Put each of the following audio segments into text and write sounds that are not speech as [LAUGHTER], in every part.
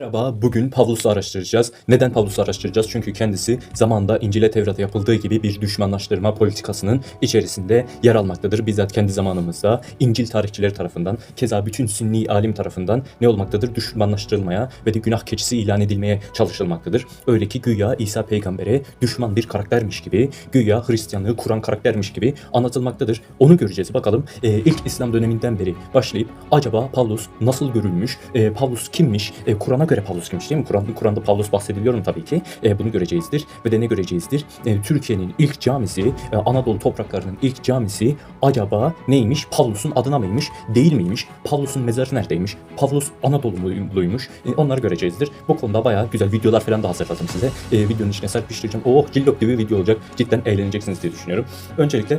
Merhaba, bugün Pavlus'u araştıracağız. Neden Pavlus'u araştıracağız? Çünkü kendisi zamanda İncil'e Tevrat'a yapıldığı gibi bir düşmanlaştırma politikasının içerisinde yer almaktadır. Bizzat kendi zamanımızda İncil tarihçileri tarafından, keza bütün Sünni alim tarafından ne olmaktadır? Düşmanlaştırılmaya ve de günah keçisi ilan edilmeye çalışılmaktadır. Öyle ki güya İsa peygambere düşman bir karaktermiş gibi, güya Hristiyanlığı kuran karaktermiş gibi anlatılmaktadır. Onu göreceğiz. Bakalım e, ilk İslam döneminden beri başlayıp acaba Pavlus nasıl görülmüş? E, Pavlus kimmiş? E, Kur'an'a göre Pavlus kimmiş değil mi? Kur'an, Kur'an'da Pavlus bahsediliyorum tabii ki. E, bunu göreceğizdir. Ve de ne göreceğizdir? E, Türkiye'nin ilk camisi, e, Anadolu topraklarının ilk camisi acaba neymiş? Pavlus'un adına mıymış? Değil miymiş? Pavlus'un mezarı neredeymiş? Pavlus Anadolu'luymuş. E, onları göreceğizdir. Bu konuda bayağı güzel videolar falan da hazırladım size. E, videonun içine serpiştireceğim. Oh cillop gibi video olacak. Cidden eğleneceksiniz diye düşünüyorum. Öncelikle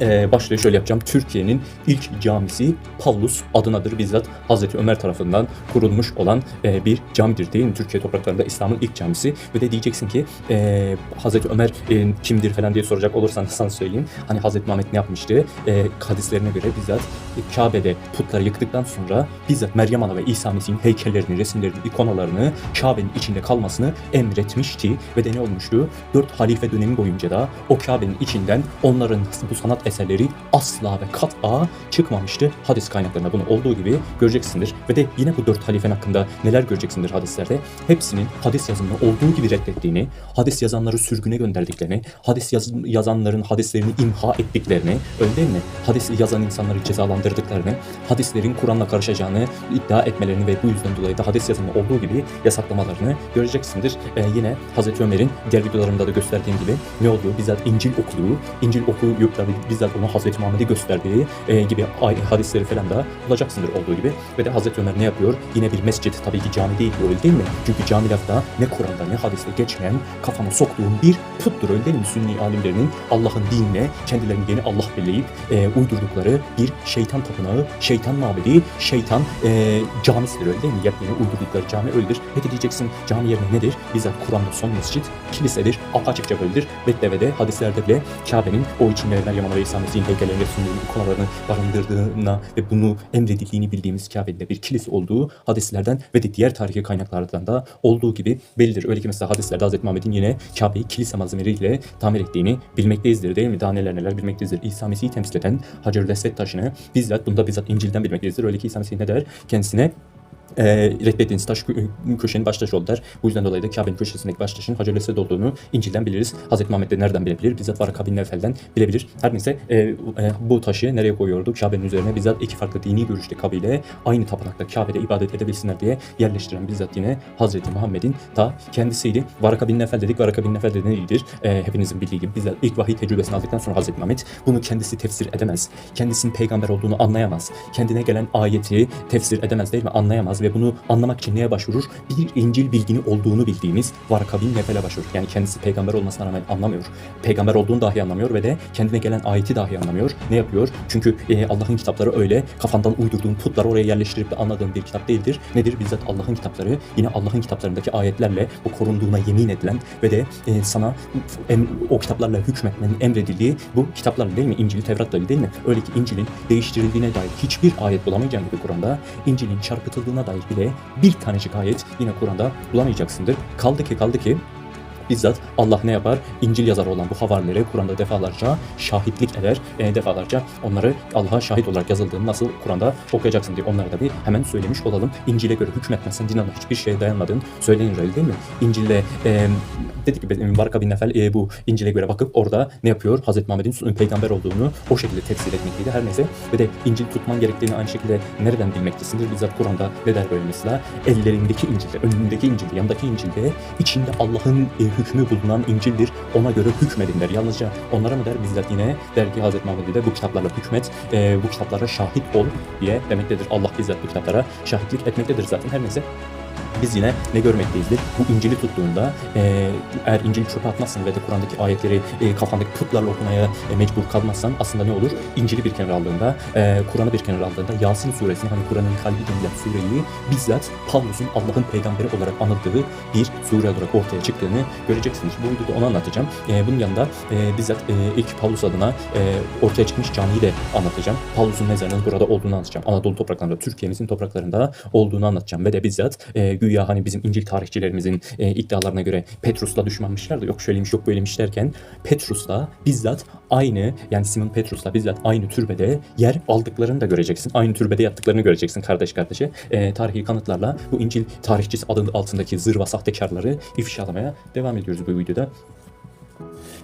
ee, başlığı şöyle yapacağım. Türkiye'nin ilk camisi Pavlus adınadır. Bizzat Hazreti Ömer tarafından kurulmuş olan e, bir camidir değil mi? Türkiye topraklarında İslam'ın ilk camisi. Ve de diyeceksin ki e, Hazreti Ömer e, kimdir falan diye soracak olursan [LAUGHS] sana söyleyeyim. Hani Hazreti Muhammed ne yapmıştı? E, hadislerine göre bizzat e, Kabe'de putları yıktıktan sonra bizzat Meryem Ana ve İsa Mesih'in heykellerini, resimlerini, ikonalarını Kabe'nin içinde kalmasını emretmişti. Ve de ne olmuştu? Dört halife dönemi boyunca da o Kabe'nin içinden onların bu sanat eserleri asla ve kat'a çıkmamıştı. Hadis kaynaklarında bunu olduğu gibi göreceksindir. Ve de yine bu dört halifen hakkında neler göreceksindir hadislerde? Hepsinin hadis yazımını olduğu gibi reddettiğini, hadis yazanları sürgüne gönderdiklerini, hadis yaz- yazanların hadislerini imha ettiklerini, öyle mi? Hadis yazan insanları cezalandırdıklarını, hadislerin Kur'an'la karışacağını iddia etmelerini ve bu yüzden dolayı da hadis yazımı olduğu gibi yasaklamalarını göreceksindir. Ee, yine Hazreti Ömer'in diğer videolarımda da gösterdiğim gibi ne olduğu bizzat İncil okuluğu, İncil okuyup da bizzat onu Hazreti Muhammed'i gösterdiği e, gibi hadisleri falan da bulacaksındır olduğu gibi. Ve de Hazreti Ömer ne yapıyor? Yine bir mescid tabii ki cami değil öyle değil mi? Çünkü cami lafta ne Kur'an'da ne hadiste geçmeyen kafana soktuğun bir puttur öyle değil mi? Sünni alimlerinin Allah'ın dinine kendilerini yeni Allah belirleyip e, uydurdukları bir şeytan tapınağı, şeytan mabedi, şeytan e, camisidir öyle değil mi? Yepyeni uydurdukları cami öyledir. Peki diyeceksin cami yerine nedir? Bizzat Kur'an'da son mescit kilisedir. Apaçıkça böyledir. Ve de ve de hadislerde bile Kabe'nin o içinde Meryem Ana Mesih'in heykellerini, resimlerini, ikonalarını barındırdığına ve bunu emredildiğini bildiğimiz Kabe'nin de bir kilise olduğu hadislerden ve de diğer tarihi kaynaklardan da olduğu gibi bellidir. Öyle ki mesela hadislerde Hz. Muhammed'in yine Kabe'yi kilise malzemeleriyle tamir ettiğini bilmekteyizdir değil mi? Daha neler neler bilmekteyizdir. İsa Mesih'i temsil eden Esved taşını bizzat bunda bizzat İncil'den bilmekteyizdir. Öyle ki İsa Mesih ne der? Kendisine e, reddettiğiniz taş kö- köşenin baş taşı. Bu yüzden dolayı da Kabe'nin köşesindeki baş Hacer Esved olduğunu İncil'den biliriz. Hazreti Muhammed de nereden bilebilir? Bizzat Varaka bin Nevfel'den bilebilir. Her neyse e, e, bu taşı nereye koyuyordu? Kabe'nin üzerine bizzat iki farklı dini görüşte kabile aynı tapınakta Kabe'de ibadet edebilsinler diye yerleştiren bizzat yine Hazreti Muhammed'in ta kendisiydi. Varaka bin Nefel dedik. Varaka bin Nefel de neydir? E, hepinizin bildiği gibi bizzat ilk vahiy tecrübesini aldıktan sonra Hazreti Muhammed bunu kendisi tefsir edemez. Kendisinin peygamber olduğunu anlayamaz. Kendine gelen ayeti tefsir edemez değil mi? Anlayamaz ve bunu anlamak için neye başvurur? Bir İncil bilgini olduğunu bildiğimiz Varaka bin Nefel'e başvurur. Yani kendisi peygamber olmasına rağmen anlamıyor. Peygamber olduğunu dahi anlamıyor ve de kendine gelen ayeti dahi anlamıyor. Ne yapıyor? Çünkü e, Allah'ın kitapları öyle kafandan uydurduğun putları oraya yerleştirip de anladığın bir kitap değildir. Nedir? Bizzat Allah'ın kitapları yine Allah'ın kitaplarındaki ayetlerle o korunduğuna yemin edilen ve de e, sana em- o kitaplarla hükmetmenin emredildiği bu kitaplar değil mi? İncil, Tevrat değil mi? Öyle ki İncil'in değiştirildiğine dair hiçbir ayet bulamayacağın gibi Kur'an'da İncil'in çarpıtıldığına dair bile bir tanecik ayet yine Kur'an'da bulamayacaksındır. Kaldı ki kaldı ki bizzat Allah ne yapar? İncil yazarı olan bu havarilere Kur'an'da defalarca şahitlik eder. E, defalarca onları Allah'a şahit olarak yazıldığını nasıl Kur'an'da okuyacaksın diye onlara da bir hemen söylemiş olalım. İncil'e göre hükmetmezsen din adına hiçbir şeye dayanmadığın söylenir öyle değil mi? İncil'de e, dedik gibi Baraka bin Nefel e, bu İncil'e göre bakıp orada ne yapıyor? Hazreti Muhammed'in peygamber olduğunu o şekilde tefsir etmekteydi. Her neyse ve de İncil tutman gerektiğini aynı şekilde nereden bilmektesindir? Bizzat Kur'an'da ne der böyle mesela? Ellerindeki İncil'de, önündeki İncil'de, yanındaki İncil'de içinde Allah'ın e, hükmü bulunan İncil'dir. Ona göre hükmedin der. Yalnızca onlara mı der? Bizzat yine der ki Hazreti Muhammed'e de bu kitaplarla hükmet, e, bu kitaplara şahit ol diye demektedir. Allah bizzat bu kitaplara şahitlik etmektedir zaten. Her neyse biz yine ne görmekteyizdir? Bu İncil'i tuttuğunda e, eğer İncil'i çöpe atmazsan ve de Kur'an'daki ayetleri e, kafandaki putlarla okumaya e, mecbur kalmazsan aslında ne olur? İncil'i bir kenara aldığında, e, Kur'an'ı bir kenara aldığında Yasin suresini hani Kur'an'ın kalbi denilen sureyi bizzat Pavlus'un Allah'ın peygamberi olarak anıldığı bir sure olarak ortaya çıktığını göreceksiniz. Bu videoda onu anlatacağım. E, bunun yanında e, bizzat e, ilk Pavlus adına e, ortaya çıkmış camiyi de anlatacağım. Pavlus'un mezarının burada olduğunu anlatacağım. Anadolu topraklarında, Türkiye'mizin topraklarında olduğunu anlatacağım ve de bizzat e, güya hani bizim İncil tarihçilerimizin e, iddialarına göre Petrus'la düşmanmışlar da yok şöyleymiş yok böylemiş derken Petrus'la bizzat aynı yani Simon Petrus'la bizzat aynı türbede yer aldıklarını da göreceksin. Aynı türbede yattıklarını göreceksin kardeş kardeşe. E, tarihi kanıtlarla bu İncil tarihçisi adı altındaki zırva sahtekarları ifşalamaya devam ediyoruz bu videoda.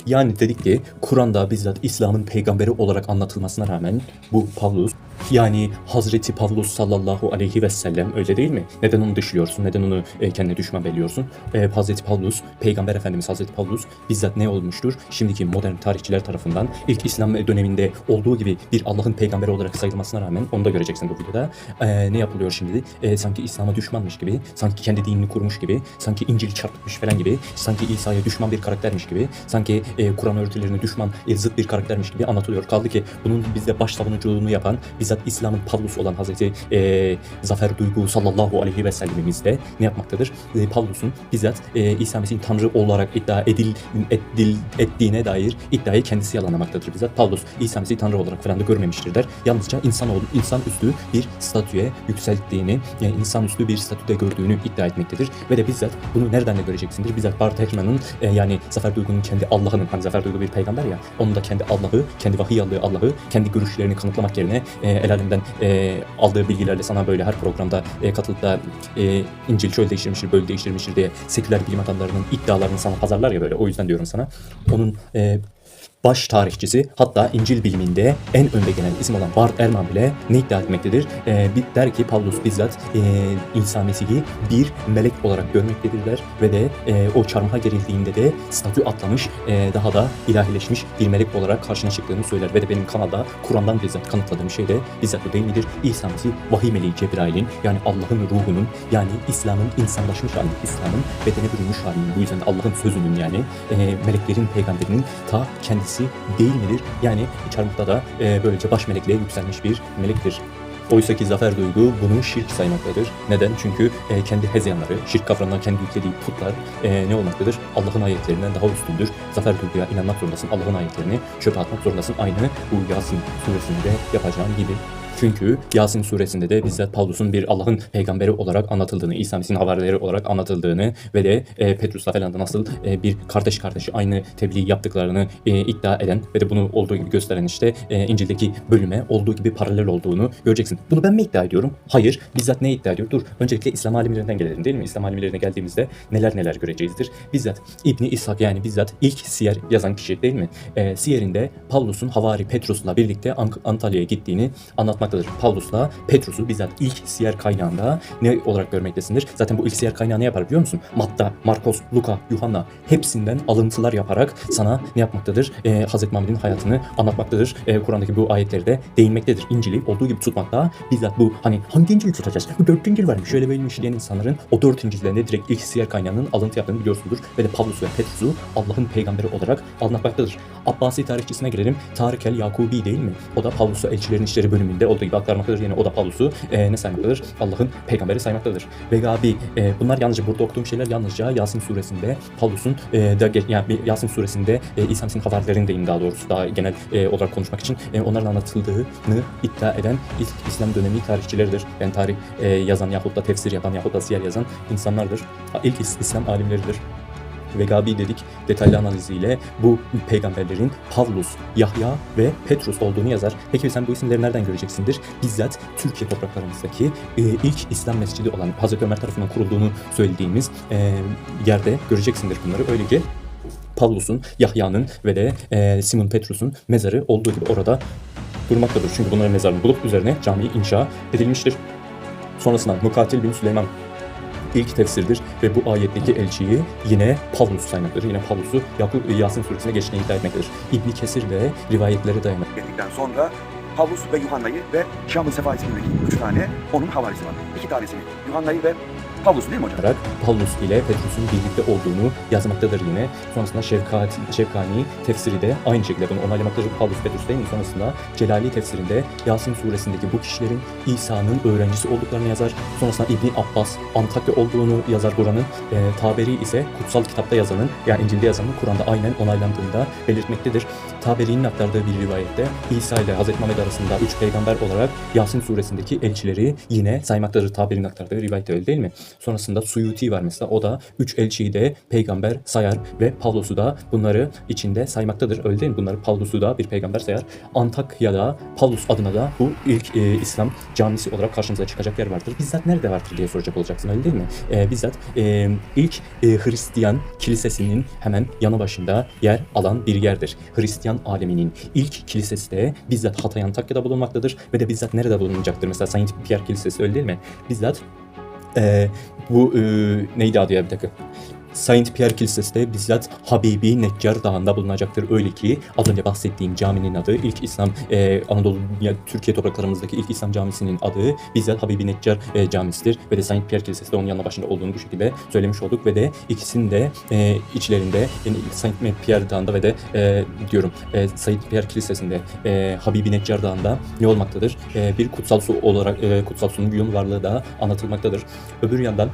Yani dedik ki Kur'an'da bizzat İslam'ın peygamberi olarak anlatılmasına rağmen bu Pavlus yani Hazreti Pavlus sallallahu aleyhi ve sellem öyle değil mi? Neden onu dışlıyorsun? Neden onu e, kendine düşman belliyorsun? E, Hazreti Pavlus, Peygamber Efendimiz Hazreti Pavlus bizzat ne olmuştur? Şimdiki modern tarihçiler tarafından ilk İslam döneminde olduğu gibi bir Allah'ın peygamberi olarak sayılmasına rağmen onu da göreceksin bu videoda. E, ne yapılıyor şimdi? E, sanki İslam'a düşmanmış gibi, sanki kendi dinini kurmuş gibi, sanki İncil'i çarpıtmış falan gibi, sanki İsa'ya düşman bir karaktermiş gibi, sanki e, Kur'an öğretilerine düşman, e, zıt bir karaktermiş gibi anlatılıyor. Kaldı ki bunun bizde baş savunuculuğunu yapan bizzat İslam'ın Pavlus olan Hazreti e, Zafer Duygu sallallahu aleyhi ve sellemimiz de ne yapmaktadır? E, Pavlus'un bizzat e, İsa Mesih'in Tanrı olarak iddia edil, edil, ettiğine dair iddiayı kendisi yalanlamaktadır bizzat. Pavlus İsa Mesih'i Tanrı olarak falan da görmemiştir der. Yalnızca insanoğlu, insan üstü bir statüye yükselttiğini, yani insan üstü bir statüde gördüğünü iddia etmektedir. Ve de bizzat bunu nereden de göreceksindir? Bizzat Bart Ehrman'ın e, yani Zafer Duygu'nun kendi Allah'ının, hani Zafer Duygu bir peygamber ya, onun da kendi Allah'ı, kendi vahiy aldığı Allah'ı, kendi görüşlerini kanıtlamak yerine e, el alemden e, aldığı bilgilerle sana böyle her programda e, katılıp da e, İncil şöyle değiştirmiştir, böyle değiştirmiştir diye seküler bilim adamlarının iddialarını sana pazarlar ya böyle. O yüzden diyorum sana. Onun e, baş tarihçisi hatta İncil biliminde en önde gelen isim olan Bart Ehrman bile ne iddia etmektedir? Bir der ki Pavlus bizzat e, İsa Mesih'i bir melek olarak görmektedirler ve de e, o çarmıha gerildiğinde de statü atlamış e, daha da ilahileşmiş bir melek olarak karşına çıktığını söyler ve de benim kanalda Kur'an'dan bizzat kanıtladığım şey de bizzat bu değil midir? İsa Mesih vahiy meleği Cebrail'in yani Allah'ın ruhunun yani İslam'ın insanlaşmış halinin İslam'ın bedene bürünmüş halinin bu yüzden de Allah'ın sözünün yani e, meleklerin peygamberinin ta kendisi değil midir? Yani çarmıhta da e, böylece baş melekliğe yükselmiş bir melektir. Oysa ki Zafer Duygu bunu şirk saymaktadır. Neden? Çünkü e, kendi hezeyanları, şirk kavramına kendi yüklediği putlar e, ne olmaktadır? Allah'ın ayetlerinden daha üstündür. Zafer Duygu'ya inanmak zorundasın. Allah'ın ayetlerini çöpe atmak zorundasın. Aynı bu Yasin suresinde yapacağın gibi. Çünkü Yasin suresinde de bizzat Pavlus'un bir Allah'ın peygamberi olarak anlatıldığını, İsa Mesih'in havarileri olarak anlatıldığını ve de e, Petrus'la falan da nasıl e, bir kardeş kardeşi aynı tebliğ yaptıklarını e, iddia eden ve de bunu olduğu gibi gösteren işte e, İncil'deki bölüme olduğu gibi paralel olduğunu göreceksin. Bunu ben mi iddia ediyorum? Hayır. Bizzat ne iddia ediyor? Dur. Öncelikle İslam alimlerinden gelelim değil mi? İslam alimlerine geldiğimizde neler neler göreceğizdir. Bizzat İbni İshak yani bizzat ilk siyer yazan kişi değil mi? E, siyerinde Pavlus'un havari Petrus'la birlikte Antalya'ya gittiğini anlatmaktadır. Pavlus'la Petrus'u bizzat ilk siyer kaynağında ne olarak görmektesindir? Zaten bu ilk siyer kaynağı ne yapar biliyor musun? Matta, Markos, Luka, Yuhanna hepsinden alıntılar yaparak sana ne yapmaktadır? E, Hazreti Muhammed'in hayatını anlatmaktadır. E, Kur'an'daki bu ayetleri de değinmektedir. İncil'i olduğu gibi tutmakta bizzat bu hani hangi İncil'i tutacağız? Bu dört İncil varmış şöyle böyleymiş diyen insanların o dört İncil'lerinde direkt ilk siyer kaynağının alıntı yaptığını biliyorsundur. Ve de Pavlus ve Petrus'u Allah'ın peygamberi olarak anlatmaktadır. Abbasi tarihçisine gelelim. Tarık el Yakubi değil mi? O da Pavlus'u elçilerin işleri bölümünde olduğu gibi aktarmaktadır. Yani o da Pavlus'u e, ne saymaktadır? Allah'ın peygamberi saymaktadır. Ve Gabi e, bunlar yalnızca burada okuduğum şeyler yalnızca Yasin suresinde Pavlus'un e, da yani Yasin suresinde e, İsa Mesih'in havarilerini diyeyim daha doğrusu daha genel e, olarak konuşmak için e, onların anlatıldığını iddia eden ilk İslam dönemi tarihçileridir. Yani tarih e, yazan yahut da tefsir yapan yahut da siyer yazan insanlardır. İlk İs- İslam alimleridir. Ve Gabi dedik detaylı analiziyle bu peygamberlerin Pavlus, Yahya ve Petrus olduğunu yazar. Peki sen bu isimleri nereden göreceksindir? Bizzat Türkiye topraklarımızdaki e, ilk İslam mescidi olan Hazreti Ömer tarafından kurulduğunu söylediğimiz e, yerde göreceksindir bunları. Öyle ki Pavlus'un, Yahya'nın ve de e, Simon Petrus'un mezarı olduğu gibi orada durmaktadır. Çünkü bunların mezarını bulup üzerine cami inşa edilmiştir. Sonrasında Mukatil bin Süleyman ilk tefsirdir ve bu ayetteki elçiyi yine Pavlus saymaktadır. Yine Pavlus'u Yasin suresine geçtiğini iddia etmektedir. İbni Kesir de rivayetlere dayanak geldikten sonra Pavlus ve Yuhanna'yı ve Şam-ı Sefa ismindeki üç tane onun havarisi var. İki tanesini Yuhanna'yı ve Pavlus değil mi hocam? olarak Pavlus ile Petrus'un birlikte olduğunu yazmaktadır yine. Sonrasında Şevkat, Şevkani tefsiri de aynı şekilde bunu onaylamaktadır. Pavlus Petrus değil mi? Sonrasında Celali tefsirinde Yasin suresindeki bu kişilerin İsa'nın öğrencisi olduklarını yazar. Sonrasında İbni Abbas Antakya olduğunu yazar Kur'an'ın. E, Taberi ise kutsal kitapta yazanın yani İncil'de yazanın Kur'an'da aynen onaylandığını da belirtmektedir. Taberi'nin aktardığı bir rivayette İsa ile Hz. Muhammed arasında üç peygamber olarak Yasin suresindeki elçileri yine saymaktadır. Taberi'nin aktardığı rivayette öyle değil mi? Sonrasında Suyuti var mesela. O da üç elçiyi de peygamber sayar ve Pavlus'u da bunları içinde saymaktadır. Öyle değil mi? Bunları Pavlus'u da bir peygamber sayar. Antakya'da Pavlus adına da bu ilk e, İslam camisi olarak karşımıza çıkacak yer vardır. Bizzat nerede vardır diye soracak olacaksın öyle değil mi? E, bizzat e, ilk e, Hristiyan kilisesinin hemen yanı başında yer alan bir yerdir. Hristiyan aleminin ilk kilisesi de bizzat Hatay Antakya'da bulunmaktadır ve de bizzat nerede bulunacaktır? Mesela Saint Pierre Kilisesi öyle değil mi? Bizzat e, bu e, neydi adı ya bir dakika? Saint Pierre Kilisesi de bizzat Habibi Neccar Dağı'nda bulunacaktır. Öyle ki az önce bahsettiğim caminin adı ilk İslam e, Anadolu ya Türkiye topraklarımızdaki ilk İslam camisinin adı bizzat Habibi Neccar e, camisidir ve de Saint Pierre Kilisesi de onun yanına başında olduğunu bu şekilde söylemiş olduk ve de ikisinin de e, içlerinde yani Saint Pierre Dağı'nda ve de e, diyorum e, Saint Pierre Kilisesi'nde e, Habibi Neccar Dağı'nda ne olmaktadır? E, bir kutsal su olarak e, kutsal suyun varlığı da anlatılmaktadır. Öbür yandan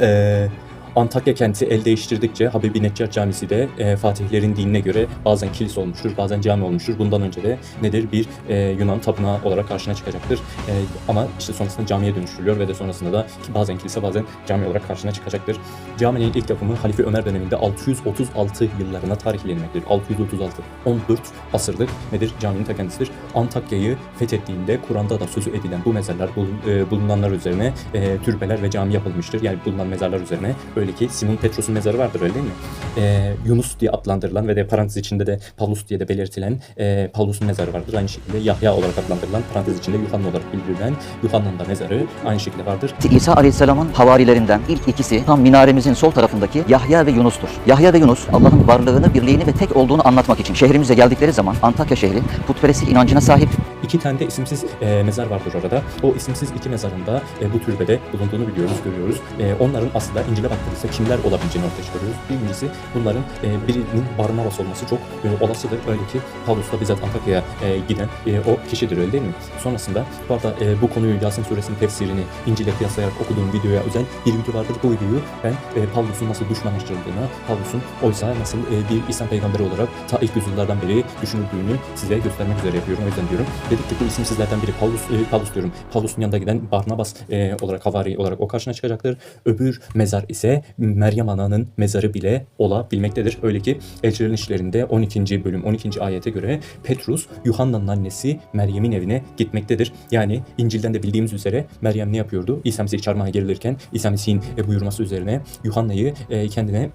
e, Antakya kenti el değiştirdikçe Habibi Neccar Camisi de e, Fatihlerin dinine göre bazen kilise olmuştur, bazen cami olmuştur. Bundan önce de nedir? Bir e, Yunan tapınağı olarak karşına çıkacaktır. E, ama işte sonrasında camiye dönüştürülüyor ve de sonrasında da ki bazen kilise bazen cami olarak karşına çıkacaktır. Caminin ilk yapımı Halife Ömer döneminde 636 yıllarına tarihlenmektedir. 636, 14 asırlık nedir? Caminin ta kendisidir. Antakya'yı fethettiğinde Kur'an'da da sözü edilen bu mezarlar e, bulunanlar üzerine e, türbeler ve cami yapılmıştır. Yani bulunan mezarlar üzerine öyle ki Simon Petros'un mezarı vardır öyle değil mi? E, Yunus diye adlandırılan ve de parantez içinde de Paulus diye de belirtilen e, Paulus'un mezarı vardır. Aynı şekilde Yahya olarak adlandırılan parantez içinde Yuhanna olarak bildirilen Yuhanna'nın da mezarı aynı şekilde vardır. İsa Aleyhisselam'ın havarilerinden ilk ikisi tam minaremizin sol tarafındaki Yahya ve Yunus'tur. Yahya ve Yunus Allah'ın varlığını, birliğini ve tek olduğunu anlatmak için şehrimize geldikleri zaman Antakya şehri putperestlik inancına sahip İki tane de isimsiz e, mezar vardır orada. O isimsiz iki mezarında e, bu türbede bulunduğunu biliyoruz, görüyoruz. E, onların aslında İncil'e baktığımızda kimler olabileceğini ortaya çıkarıyoruz. Birincisi bunların e, birinin Barnabas olması çok e, olasıdır. Öyle ki Pavlus da bizzat Antakya'ya e, giden e, o kişidir öyle değil mi? Sonrasında bu arada e, bu konuyu Yasin Suresinin tefsirini İncil'e kıyaslayarak okuduğum videoya özel bir video vardır. Bu videoyu ben e, Pavlus'un nasıl düşmanlaştırıldığını, Pavlus'un oysa nasıl e, bir İslam peygamberi olarak ta ilk yüzyıllardan beri düşünüldüğünü size göstermek üzere yapıyorum. O yüzden diyorum. Dedik ki bu isimsizlerden biri Paulus, e, Paulus diyorum. Paulus'un yanında giden Barnabas e, olarak havari olarak o karşına çıkacaktır. Öbür mezar ise Meryem Ana'nın mezarı bile olabilmektedir. Öyle ki Elçilerin İşlerinde 12. bölüm 12. ayete göre Petrus Yuhanna'nın annesi Meryem'in evine gitmektedir. Yani İncil'den de bildiğimiz üzere Meryem ne yapıyordu? İsa Mesih çarmıha gerilirken İsa Mesih'in e, buyurması üzerine Yuhanna'yı e, kendine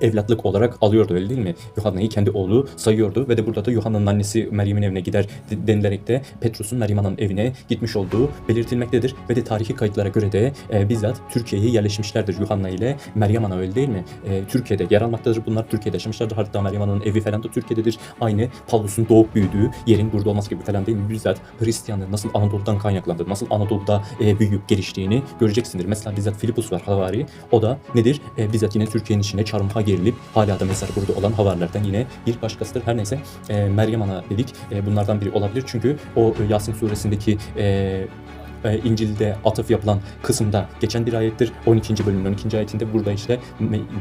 evlatlık olarak alıyordu öyle değil mi? Yuhanna'yı kendi oğlu sayıyordu ve de burada da Yuhanna'nın annesi Meryem'in evine gider de- denilerek de Petrus'un Meryem Ana'nın evine gitmiş olduğu belirtilmektedir ve de tarihi kayıtlara göre de e, bizzat Türkiye'ye yerleşmişlerdir Yuhanna ile Meryem Ana öyle değil mi? E, Türkiye'de yer almaktadır bunlar Türkiye'de yaşamışlardır hatta Meryem Ana'nın evi falan da Türkiye'dedir. Aynı Pavlus'un doğup büyüdüğü yerin burada olması gibi falan değil mi? Bizzat Hristiyanlığın nasıl Anadolu'dan kaynaklandığı, nasıl Anadolu'da e, büyüyüp geliştiğini göreceksindir. Mesela bizzat Filipus var Havari. O da nedir? E, bizzat yine Türkiye'nin içine çarmıha gerilip hala da mezar burada olan havarilerden yine bir başkasıdır. Her neyse e, Meryem Ana dedik. E, bunlardan biri olabilir. Çünkü o e, Yasin suresindeki e, e, İncil'de atıf yapılan kısımda geçen bir ayettir. 12. bölümün 12. ayetinde burada işte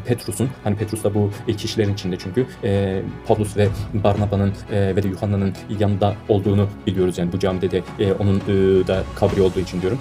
Petrus'un hani Petrus da bu e, kişilerin içinde çünkü e, Pavlus ve Barnaba'nın e, ve de Yuhanna'nın yanında olduğunu biliyoruz yani bu camide de e, onun e, da kabri olduğu için diyorum.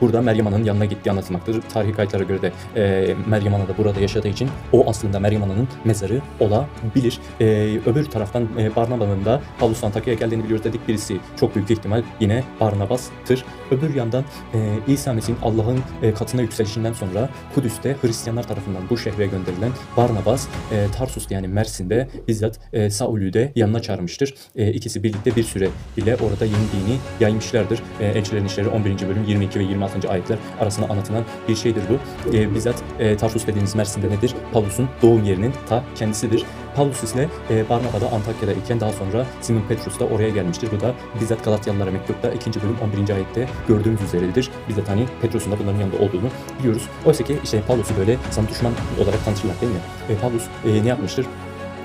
Burada Meryem Ana'nın yanına gittiği anlatılmaktadır. Tarihi kayıtlara göre de e, Meryem Ana da burada yaşadığı için o aslında Meryem Ana'nın mezarı olabilir. E, öbür taraftan e, Barnaba'nın da Pavlus Antakya'ya geldiğini biliyoruz dedik. Birisi çok büyük ihtimal yine Barnabas'tır. Öbür yandan e, İsa Mesih'in Allah'ın e, katına yükselişinden sonra Kudüs'te Hristiyanlar tarafından bu şehre gönderilen Barnabas e, Tarsus'ta yani Mersin'de bizzat e, Saul'ü de yanına çağırmıştır. E, ikisi birlikte bir süre bile orada yeni dini yaymışlardır. E, Elçilerin İşleri 11. bölüm 22 ve 26. ayetler arasında anlatılan bir şeydir bu. E, bizzat e, Tarsus dediğimiz Mersin'de nedir? Pavlus'un doğum yerinin ta kendisidir. Pavlus ise e, Barnaba da Antakya'da iken daha sonra Simon Petrus da oraya gelmiştir. Bu da bizzat Galatyalılara mektupta 2. bölüm 11. ayette gördüğümüz üzeredir. Bizzat hani Petrus'un da bunların yanında olduğunu biliyoruz. Oysa ki işte Pavlus'u böyle sana düşman olarak tanıtırlar değil mi? E, Pavlus e, ne yapmıştır?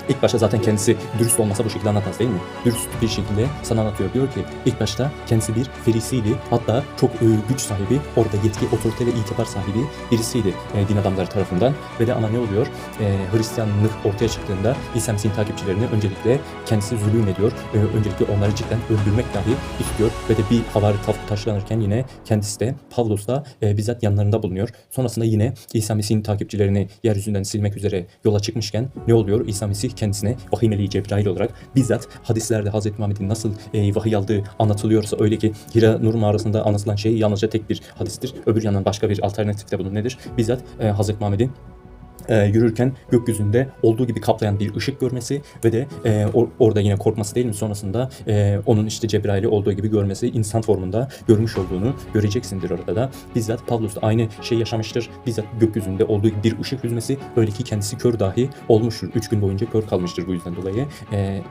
İlk başta zaten kendisi dürüst olmasa bu şekilde anlatmaz değil mi? Dürüst bir şekilde sana anlatıyor. Diyor ki ilk başta kendisi bir ferisiydi. Hatta çok güç sahibi, orada yetki, otorite ve itibar sahibi birisiydi e, din adamları tarafından. Ve de ama ne oluyor? E, Hristiyanlık ortaya çıktığında İsa Mesih'in takipçilerini öncelikle kendisi zulüm ediyor. E, öncelikle onları cidden öldürmek dahi istiyor. Ve de bir havari taşlanırken yine kendisi de Pavlos da e, bizzat yanlarında bulunuyor. Sonrasında yine İsa Mesih'in takipçilerini yeryüzünden silmek üzere yola çıkmışken ne oluyor? İsa Mesih kendisine vahiy meleği Cebrail olarak bizzat hadislerde Hazreti Muhammed'in nasıl e, vahiy aldığı anlatılıyorsa öyle ki Hira Nur mağarasında anlatılan şey yalnızca tek bir hadistir. Öbür yandan başka bir alternatif de bunun nedir? Bizzat e, Hazreti Muhammed'in e, yürürken gökyüzünde olduğu gibi kaplayan bir ışık görmesi ve de e, or- orada yine korkması değil mi sonrasında e, onun işte Cebrail'i olduğu gibi görmesi insan formunda görmüş olduğunu göreceksindir orada da. Bizzat Pavlus da aynı şey yaşamıştır. Bizzat gökyüzünde olduğu gibi bir ışık yüzmesi öyle ki kendisi kör dahi olmuştur. Üç gün boyunca kör kalmıştır bu yüzden dolayı. E,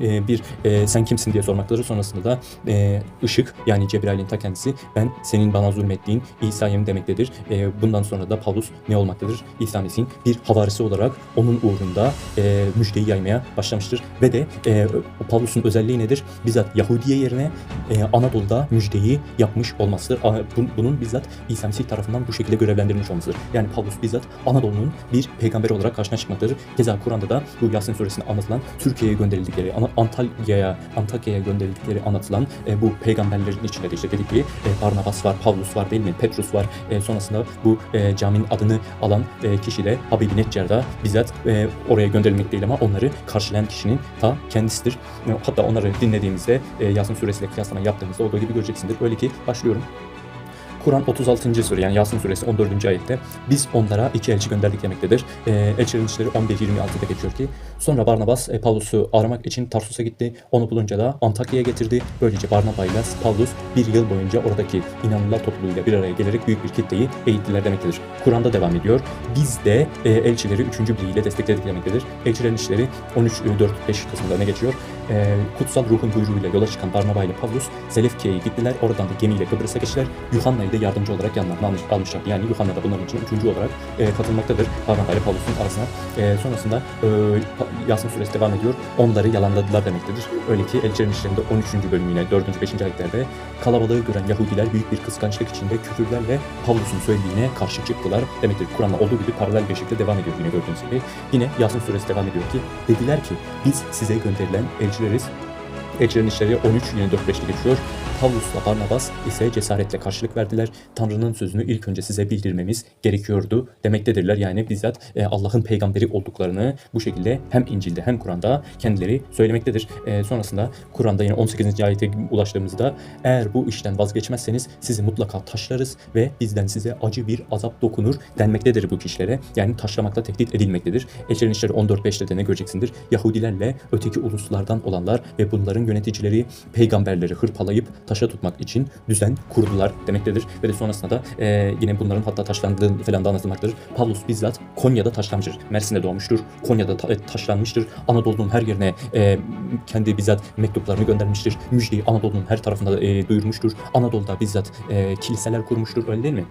e, bir e, sen kimsin diye sormaktadır. Sonrasında da e, ışık yani Cebrail'in ta kendisi ben senin bana zulmettiğin İsa'yım demektedir. E, bundan sonra da Paulus ne olmaktadır? İsa Mesih'in bir havarisi olarak onun uğrunda e, müjdeyi yaymaya başlamıştır. Ve de e, Paulus'un özelliği nedir? Bizzat Yahudiye yerine e, Anadolu'da müjdeyi yapmış olmasıdır. Bunun bizzat İsa Mesih tarafından bu şekilde görevlendirilmiş olmasıdır. Yani Paulus bizzat Anadolu'nun bir peygamberi olarak karşına çıkmaktadır. Keza Kur'an'da da bu Yasin suresinde anlatılan Türkiye'ye gönderildikleri, Antalya'ya Antakya'ya gönderildikleri anlatılan e, bu peygamberlerin içinde de işte dedik ki e, Barnabas var, Pavlus var değil mi? Petrus var. E, sonrasında bu e, caminin adını alan e, kişi de Habibi Neccar'da bizzat e, oraya gönderilmek değil ama onları karşılayan kişinin ta kendisidir. E, hatta onları dinlediğimizde e, Yasin suresiyle kıyaslama yaptığımızda olduğu gibi göreceksindir. Öyle ki başlıyorum. Kur'an 36. sure yani Yasin suresi 14. ayette biz onlara iki elçi gönderdik demektedir. E, elçilerin işleri 11-26'da geçiyor ki sonra Barnabas e, Pavlus'u aramak için Tarsus'a gitti. Onu bulunca da Antakya'ya getirdi. Böylece Barnaba ile Pavlus bir yıl boyunca oradaki inanlılar topluluğuyla bir araya gelerek büyük bir kitleyi eğittiler demektedir. Kur'an'da devam ediyor. Biz de e, elçileri 3. biriyle destekledik demektedir. Elçilerin işleri 13, 4, 5 kısımda ne geçiyor? E, kutsal ruhun buyruğuyla yola çıkan Barnaba ile Pavlus Selefkiye'ye gittiler. Oradan da gemiyle Kıbrıs'a geçtiler. Yuhanna'yı da yardımcı olarak yanlarına almış, almışlar. Yani Yuhanna da bunların için üçüncü olarak e, katılmaktadır. Barnaba ile Pavlus'un arasına. E, sonrasında e, Yasin suresi devam ediyor. Onları yalanladılar demektedir. Öyle ki Elçilerin işlerinde 13. bölümüyle 4. 5. ayetlerde kalabalığı gören Yahudiler büyük bir kıskançlık içinde küfürlerle Pavlus'un söylediğine karşı çıktılar demektir. Kur'an'da olduğu gibi paralel bir şekilde devam ediyor yine gördüğünüz gibi. Yine Yasin suresi devam ediyor ki dediler ki biz size gönderilen elçileriz Elçilerin işleri 13 yine 4-5'te geçiyor. Pavlus'la Barnabas ise cesaretle karşılık verdiler. Tanrı'nın sözünü ilk önce size bildirmemiz gerekiyordu demektedirler. Yani bizzat e, Allah'ın peygamberi olduklarını bu şekilde hem İncil'de hem Kur'an'da kendileri söylemektedir. E, sonrasında Kur'an'da yine 18. ayete ulaştığımızda eğer bu işten vazgeçmezseniz sizi mutlaka taşlarız ve bizden size acı bir azap dokunur denmektedir bu kişilere. Yani taşlamakla tehdit edilmektedir. Elçilerin işleri 14-5'te de ne göreceksindir? Yahudilerle öteki uluslardan olanlar ve bunların yöneticileri peygamberleri hırpalayıp taşa tutmak için düzen kurdular demektedir. Ve de sonrasında da e, yine bunların hatta taşlandığı falan da anlatılmaktadır. Pavlus bizzat Konya'da taşlanmıştır. Mersin'de doğmuştur. Konya'da ta- e, taşlanmıştır. Anadolu'nun her yerine e, kendi bizzat mektuplarını göndermiştir. Müjdeyi Anadolu'nun her tarafında e, duyurmuştur. Anadolu'da bizzat e, kiliseler kurmuştur öyle değil mi?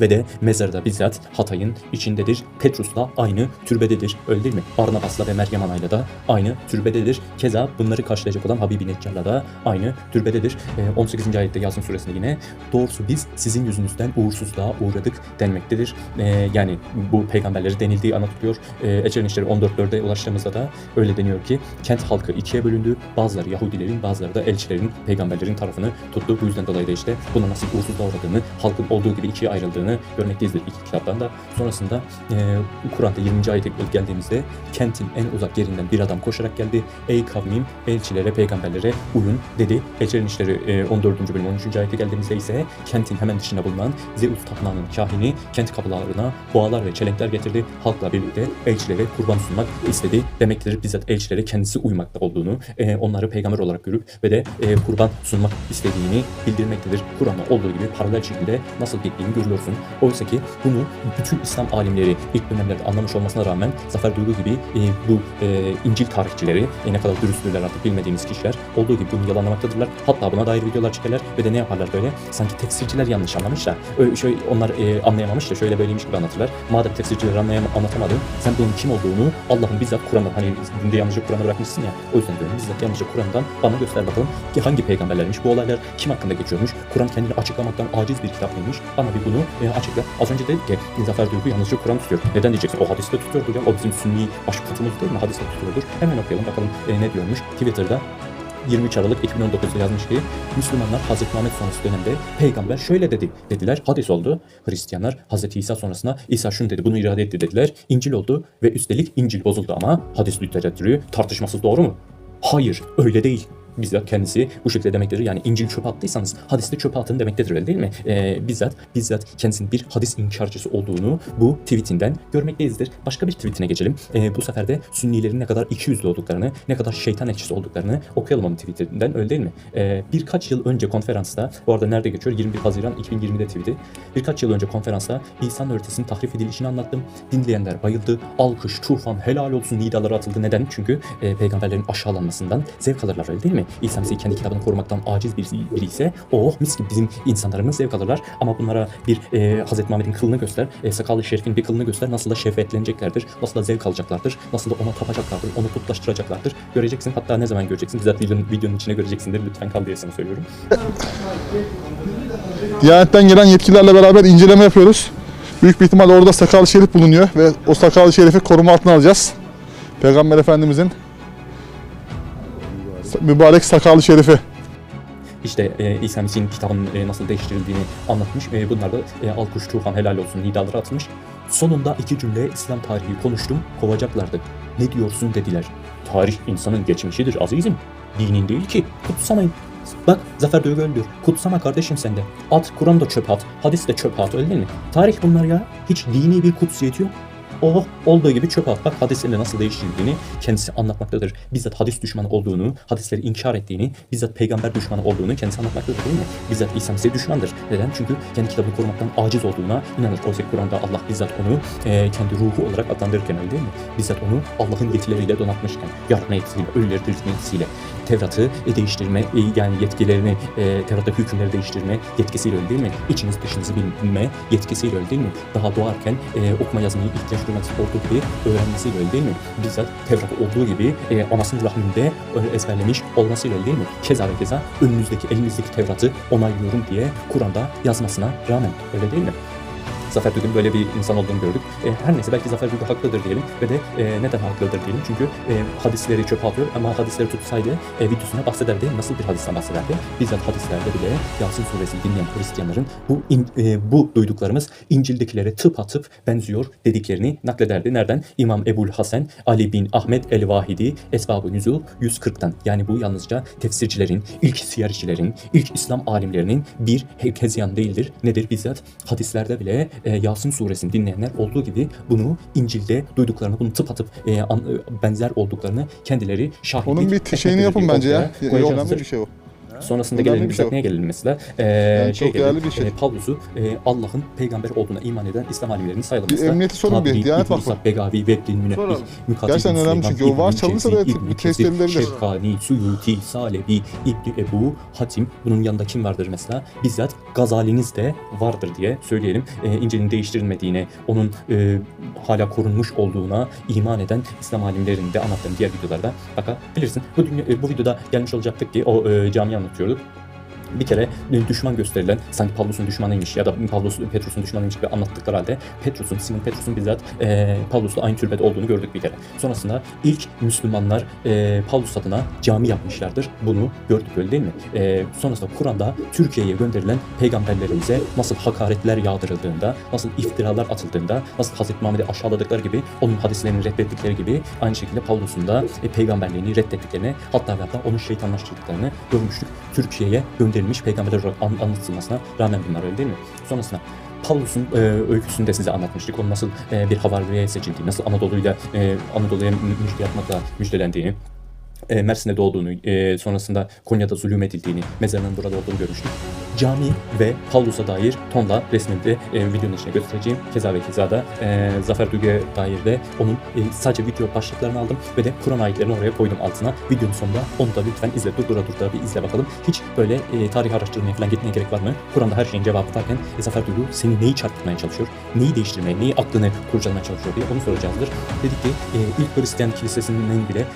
Ve de mezarda bizzat Hatay'ın içindedir. Petrus'la aynı türbededir. Öyle değil mi? Barnabas'la ve Meryem Ana'yla da aynı türbededir. Keza bunları karşılayacak olan Habibi Neccar'la da aynı türbededir. Ee, 18. ayette Yasin suresinde yine doğrusu biz sizin yüzünüzden uğursuzluğa uğradık denmektedir. Ee, yani bu peygamberleri denildiği anlatılıyor. Ee, Ecel İşleri 14.4'e ulaştığımızda da öyle deniyor ki kent halkı ikiye bölündü. Bazıları Yahudilerin bazıları da elçilerin, peygamberlerin tarafını tuttu. Bu yüzden dolayı da işte buna nasıl uğursuzluğa uğradığını, halkın olduğu gibi ikiye ayrıldığını görmekteyizdir iki kitaptan da. Sonrasında e, Kur'an'da 20. ayete geldiğimizde kentin en uzak yerinden bir adam koşarak geldi. Ey kavmim elçilere, peygamberlere uyun dedi. Elçilerin işleri e, 14. bölüm 13. ayete geldiğimizde ise kentin hemen dışında bulunan Zeus tapınağının kahini kent kapılarına boğalar ve çelenkler getirdi. Halkla birlikte elçilere kurban sunmak istedi. Demektir bizzat elçilere kendisi uymakta olduğunu, e, onları peygamber olarak görüp ve de e, kurban sunmak istediğini bildirmektedir. Kur'an'da olduğu gibi paralel şekilde nasıl gittiğini görüyorsunuz. Diyorsun. Oysa ki bunu bütün İslam alimleri ilk dönemlerde anlamış olmasına rağmen Zafer Duygu gibi e, bu e, İncil tarihçileri e, ne kadar dürüstlüler artık bilmediğimiz kişiler olduğu gibi bunu yalanlamaktadırlar. Hatta buna dair videolar çekerler ve de ne yaparlar böyle sanki tefsirciler yanlış anlamış da öyle şöyle onlar e, anlayamamış da şöyle böyleymiş gibi anlatırlar. Madem tefsirciler anlayam anlatamadı sen bunun kim olduğunu Allah'ın bizzat Kur'an'dan hani dinde yalnızca Kur'an'ı bırakmışsın ya o yüzden diyorum bizzat yalnızca Kur'an'dan bana göster bakalım ki hangi peygamberlermiş bu olaylar kim hakkında geçiyormuş Kur'an kendini açıklamaktan aciz bir kitap mıymış bana bir bunu e, açıkla. Az önce dedik ki Zafer Duygu yalnızca Kur'an tutuyor. Neden diyeceksin? O hadiste tutuyor hocam. O bizim sünni başkatımız değil mi? Hadiste tutuyordur. Hemen okuyalım bakalım e, ne diyormuş. Twitter'da 23 Aralık 2019'da yazmış ki Müslümanlar Hazreti Muhammed sonrası dönemde peygamber şöyle dedi dediler. Hadis oldu. Hristiyanlar Hazreti İsa sonrasında İsa şunu dedi bunu irade etti dediler. İncil oldu ve üstelik İncil bozuldu ama hadis literatürü tartışmasız doğru mu? Hayır öyle değil. Bizzat kendisi bu şekilde demektedir. Yani İncil çöpe attıysanız hadiste çöpe atın demektedir öyle değil mi? Ee, bizzat bizzat kendisinin bir hadis inkarcısı olduğunu bu tweetinden görmekteyizdir. Başka bir tweetine geçelim. Ee, bu sefer de Sünnilerin ne kadar ikiyüzlü olduklarını, ne kadar şeytan ekşisi olduklarını okuyalım onun tweetinden öyle değil mi? Ee, birkaç yıl önce konferansta, bu arada nerede geçiyor? 21 Haziran 2020'de tweeti. Birkaç yıl önce konferansta İsa'nın öğretisinin tahrif edilişini anlattım. Dinleyenler bayıldı. Alkış, tufan, helal olsun nidaları atıldı. Neden? Çünkü e, peygamberlerin aşağılanmasından zevk alırlar öyle değil mi? İsa Mesih kendi kitabını korumaktan aciz birisi, biri ise oh mis gibi bizim insanlarımız zevk alırlar. Ama bunlara bir e, Hazreti Muhammed'in kılını göster, e, sakallı şerifin bir kılını göster. Nasıl da şehvetleneceklerdir, nasıl da zevk alacaklardır, nasıl da ona tapacaklardır, onu putlaştıracaklardır. Göreceksin. Hatta ne zaman göreceksin? Bizzat videonun, videonun içine göreceksindir. Lütfen kal diye sana söylüyorum. Diyanet'ten gelen yetkililerle beraber inceleme yapıyoruz. Büyük bir ihtimal orada sakal şerif bulunuyor ve o sakal şerifi koruma altına alacağız. Peygamber Efendimizin mübarek sakal şerifi. İşte e, İsa Mesih'in kitabının e, nasıl değiştirildiğini anlatmış. E, bunlar da e, alkuş, tufan, helal olsun nidaları atmış. Sonunda iki cümle İslam tarihi konuştum, kovacaklardı. Ne diyorsun dediler. Tarih insanın geçmişidir azizim. Dinin değil ki. Kutsamayın. Bak Zafer Dövgü öldür. Kutsama kardeşim sen de. At Kur'an da çöpe at. Hadis de çöpe at öyle değil mi? Tarih bunlar ya. Hiç dini bir kutsiyeti yok. O olduğu gibi çöpe at. Bak hadislerini nasıl değiştirildiğini kendisi anlatmaktadır. Bizzat hadis düşmanı olduğunu, hadisleri inkar ettiğini, bizzat peygamber düşmanı olduğunu kendisi anlatmaktadır değil mi? Bizzat İsa Mesih düşmandır. Neden? Çünkü kendi kitabını korumaktan aciz olduğuna inanır. Oysa Kur'an'da Allah bizzat onu e, kendi ruhu olarak adlandırırken öyle değil mi? Bizzat onu Allah'ın yetileriyle donatmışken, yaratma yetkisiyle, ölüleri diriltme Tevrat'ı e, değiştirme, e, yani yetkilerini, e, Tevrat'taki hükümleri değiştirme yetkisiyle öyle değil mi? İçiniz dışınızı bilme yetkisiyle öyle değil mi? Daha doğarken e, okuma yazmayı ihtiyaç duyması olduğu gibi öğrenmesiyle öyle değil mi? Bizzat Tevrat olduğu gibi e, anasının rahminde e, ezberlemiş olmasıyla öyle değil mi? Keza ve keza önünüzdeki, elinizdeki Tevrat'ı onaylıyorum diye Kur'an'da yazmasına rağmen öyle değil mi? Zafer Duygu'nun böyle bir insan olduğunu gördük. E, her neyse belki Zafer Duygu haklıdır diyelim ve de e, neden haklıdır diyelim. Çünkü e, hadisleri çöpe atıyor ama hadisleri tutsaydı e, videosuna bahsederdi. Nasıl bir hadisten bahsederdi? Bizzat hadislerde bile Yasin suresini dinleyen Hristiyanların bu in- e, bu duyduklarımız İncil'dekilere tıp atıp benziyor dediklerini naklederdi. Nereden? İmam Ebul Hasan Ali bin Ahmet el-Vahidi Esbab-ı Nüzul 140'tan. Yani bu yalnızca tefsircilerin, ilk siyercilerin, ilk İslam alimlerinin bir hekezyan değildir. Nedir? Bizzat hadislerde bile e, Yasin suresini dinleyenler olduğu gibi bunu İncil'de duyduklarını, bunu tıp atıp e, an- e, benzer olduklarını kendileri şahitlik Onun bir şeyini yapın bence ya. Önemli bir şey o. Sonrasında Önemli gelelim bir şey neye gelelim mesela? Ee, Yani şey çok gelelim, değerli bir şey. e, Pavlus'u e, Allah'ın peygamber olduğuna iman eden İslam alimlerinin Bir sayılması. emniyeti sorun bir. Diyanet Vakfı. Begavi, Veddin, Münebbih. Mükatil Gerçekten önemli çünkü o var, çalınsa da İbn-i test edilebilir. Şefkani, Suyuti, Salebi, İbni Ebu, Hatim. Bunun yanında kim vardır mesela? Bizzat Gazali'niz de vardır diye söyleyelim. E, İncil'in değiştirilmediğine, onun e, hala korunmuş olduğuna iman eden İslam alimlerinin de anlattığım diğer videolarda bakabilirsin. Bu, dünya, e, bu videoda gelmiş olacaktık ki o e, camiyi anlatıyorduk bir kere düşman gösterilen sanki Pavlus'un düşmanıymış ya da Pavlus Petrus'un düşmanıymış gibi anlattıkları halde Petrus'un, Simon Petrus'un bizzat e, Pavlus'la aynı türbede olduğunu gördük bir kere. Sonrasında ilk Müslümanlar e, Pavlus adına cami yapmışlardır. Bunu gördük öyle değil mi? E, sonrasında Kur'an'da Türkiye'ye gönderilen peygamberlerimize nasıl hakaretler yağdırıldığında, nasıl iftiralar atıldığında, nasıl Hazreti Muhammed'i aşağıladıkları gibi, onun hadislerini reddettikleri gibi aynı şekilde Pavlus'un da e, peygamberliğini reddettiklerini hatta ve hatta onu şeytanlaştırdıklarını görmüştük. Türkiye'ye gönderilmiş peygamberler olarak an- anlatılmasına rağmen bunlar öyle değil mi? Sonrasında Pavlus'un e, öyküsünü de size anlatmıştık. Onun nasıl e, bir havariye seçildiğini, nasıl Anadolu'yla e, Anadolu'ya mü- müjde yapmakla müjdelendiğini, e, Mersin'de doğduğunu, e, sonrasında Konya'da zulüm edildiğini, mezarının burada olduğunu görmüştük. Cami ve Pavlus'a dair tonla resmini de e, videonun içine göstereceğim. Keza ve keza da e, Zafer Duygu'ya dair de onun e, sadece video başlıklarını aldım ve de Kur'an ayetlerini oraya koydum altına. Videonun sonunda onu da lütfen izle. Dur dura dur da bir izle bakalım. Hiç böyle e, tarih araştırmaya falan gitmeye gerek var mı? Kur'an'da her şeyin cevabı varken e, Zafer Duygu seni neyi çarpıtmaya çalışıyor? Neyi değiştirmeye, neyi aklını kurcalamaya çalışıyor diye onu soracağızdır. Dedik ki e, ilk Hristiyan kilisesinin bile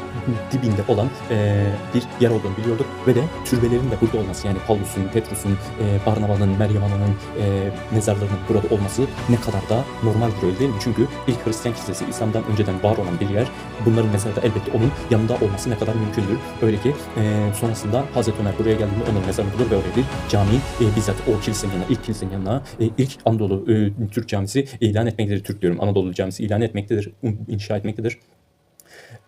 dibinde olan e, bir yer olduğunu biliyorduk ve de türbelerin de burada olması yani Paulus'un, Petrus'un, e, Barnaba'nın, Meryem Ana'nın e, mezarlarının burada olması ne kadar da normaldir öyle değil mi? Çünkü ilk Hristiyan kilisesi İslam'dan önceden var olan bir yer. Bunların mezarı da elbette onun yanında olması ne kadar mümkündür. Öyle ki e, sonrasında Hazreti Ömer buraya geldiğinde onun mezarını bulur ve oraya bir cami e, bizzat o kilisenin yanına, ilk kilisenin yanına e, ilk Anadolu e, Türk camisi ilan etmektedir. Türk diyorum Anadolu camisi ilan etmektedir, inşa etmektedir.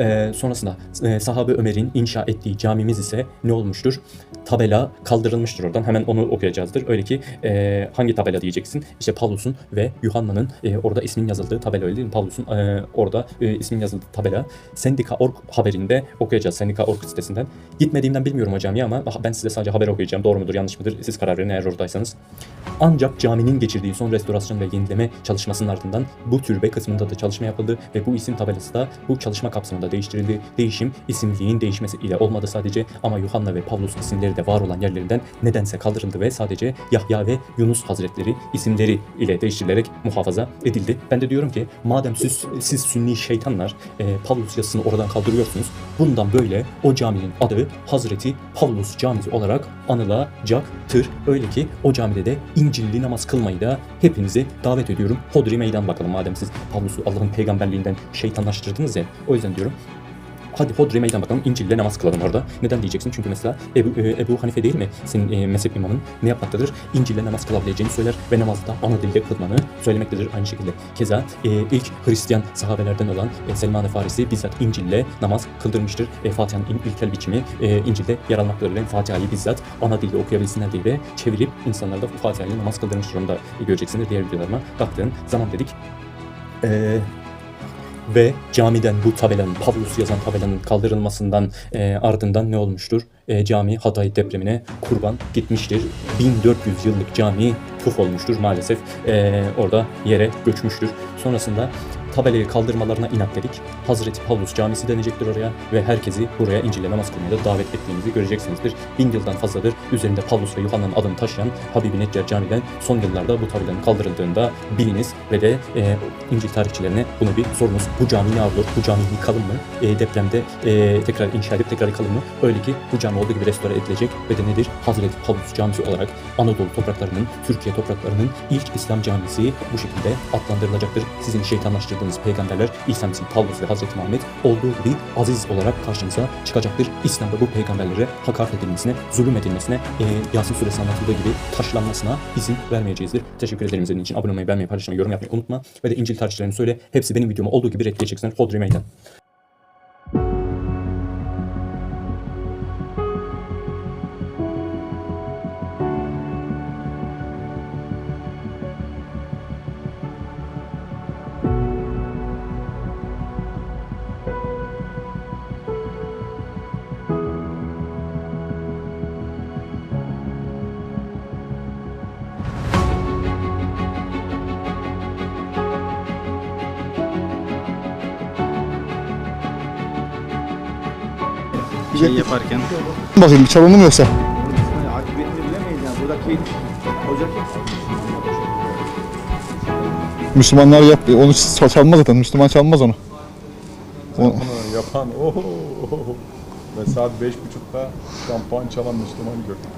Ee, sonrasında e, sahabe Ömer'in inşa ettiği camimiz ise ne olmuştur? Tabela kaldırılmıştır oradan. Hemen onu okuyacağızdır. Öyle ki e, hangi tabela diyeceksin? İşte Pavlus'un ve Yuhanna'nın e, orada ismin yazıldığı tabela öyle değil mi? Pavlus'un e, orada e, ismin yazıldığı tabela. Sendika.org haberinde okuyacağız. Sendika.org sitesinden. Gitmediğimden bilmiyorum o camiye ama ben size sadece haber okuyacağım. Doğru mudur yanlış mıdır? Siz karar verin eğer oradaysanız. Ancak caminin geçirdiği son restorasyon ve yenileme çalışmasının ardından bu türbe kısmında da çalışma yapıldı ve bu isim tabelası da bu çalışma kapsamında değiştirildi. Değişim isimliğin değişmesi ile olmadı sadece ama Yuhanna ve Pavlus isimleri de var olan yerlerinden nedense kaldırıldı ve sadece Yahya ve Yunus Hazretleri isimleri ile değiştirilerek muhafaza edildi. Ben de diyorum ki madem siz, siz sünni şeytanlar e, Pavlus yazısını oradan kaldırıyorsunuz bundan böyle o caminin adı Hazreti Pavlus Camisi olarak anılacaktır. Öyle ki o camide de İncil'li namaz kılmayı da hepinizi davet ediyorum. Hodri meydan bakalım madem siz Pavlus'u Allah'ın peygamberliğinden şeytanlaştırdınız ya. O yüzden diyorum Hadi Hodri meydan bakalım İncil'le namaz kılalım orada. Neden diyeceksin? Çünkü mesela Ebu, e, Ebu Hanife değil mi? Senin e, mezhep imamın ne yapmaktadır? İncil'le namaz kılabileceğini söyler ve namazda ana dilde kılmanı söylemektedir aynı şekilde. Keza e, ilk Hristiyan sahabelerden olan e, Selman-ı Farisi bizzat İncil'le namaz kıldırmıştır. E, Fatiha'nın il- ilkel biçimi e, İncil'de yer almaktadır ve Fatiha'yı bizzat ana dilde okuyabilsinler diye de çevirip insanlarda Fatiha'yı namaz kıldırmıştır. Onu da göreceksiniz diğer videolarıma baktığın zaman dedik. Eee ve camiden bu tabelanın, Pavlus yazan tabelanın kaldırılmasından e, ardından ne olmuştur? E, cami Hatay depremine kurban gitmiştir. 1400 yıllık cami puf olmuştur maalesef. E, orada yere göçmüştür. Sonrasında tabelayı kaldırmalarına inat dedik. Hazreti Pavlus Camisi denecektir oraya ve herkesi buraya İncil'le namaz kılmaya da davet ettiğimizi göreceksinizdir. Bin yıldan fazladır üzerinde Pavlus ve Yuhanna'nın adını taşıyan Habibi Neccar Camii'den son yıllarda bu tabelanın kaldırıldığında biliniz ve de e, İncil tarihçilerine bunu bir sorunuz. Bu cami ne yapıyor? Bu cami yıkalım mı? E, depremde e, tekrar inşa edip tekrar yıkalım mı? Öyle ki bu cami olduğu gibi restore edilecek ve de nedir? Hazreti Pavlus Camisi olarak Anadolu topraklarının, Türkiye topraklarının ilk İslam camisi bu şekilde adlandırılacaktır. Sizin şeytanlaştırdığınız peygamberler İsa Mesih, Pavlus ve Hazreti Muhammed olduğu gibi aziz olarak karşınıza çıkacaktır. İslam'da bu peygamberlere hakaret edilmesine, zulüm edilmesine, e, Yasin suresi anlatıldığı gibi taşlanmasına izin vermeyeceğizdir. Teşekkür ederim izlediğin için. Abone olmayı, beğenmeyi, paylaşmayı, yorum yapmayı unutma. Ve de İncil tarihçilerini söyle. Hepsi benim videomu olduğu gibi reddedeceksinler. Hodri meydan. Bakayım bir çalındı mı yoksa? Müslümanlar yap, onu çalmaz zaten. Müslüman çalmaz onu. O- Bunu yapan oho. Ve saat beş buçukta şampuan çalan Müslüman gördüm.